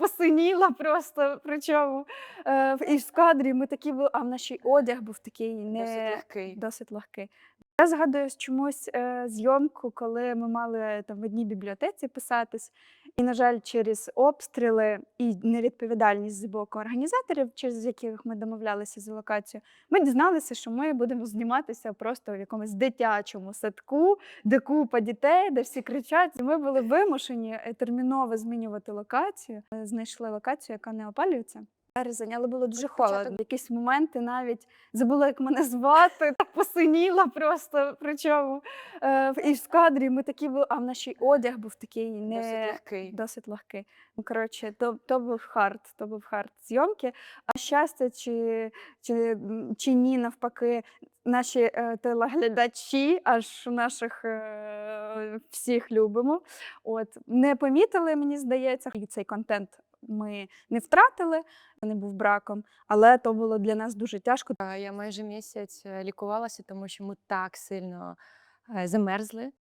посиніла просто. Причому е, і в кадрі ми такі були, а в нашій одяг був такий не Досить легкий. досить легкий. Я згадую чомусь е, зйомку, коли ми мали там в одній бібліотеці писатись, і, на жаль, через обстріли і невідповідальність з боку організаторів, через яких ми домовлялися за локацію, ми дізналися, що ми будемо зніматися просто в якомусь дитячому садку, де купа дітей, де всі кричать. І ми були вимушені терміново змінювати локацію. Знайшли локацію, яка не опалюється. Березень, але було дуже холодно. Якісь моменти навіть забула, як мене звати, так посиніла просто. Причому е, і в кадрі ми такі були, а в нас ще й одяг був такий не Досить легкий. досить легкий. Ну, коротше, то, то був хард, то був хард зйомки. А щастя, чи, чи, чи ні, навпаки, наші е, телеглядачі, аж наших е, всіх любимо. От не помітили, мені здається, цей контент ми не втратили, не був браком, але то було для нас дуже тяжко. Я майже місяць е, лікувалася, тому що ми так сильно е, замерзли.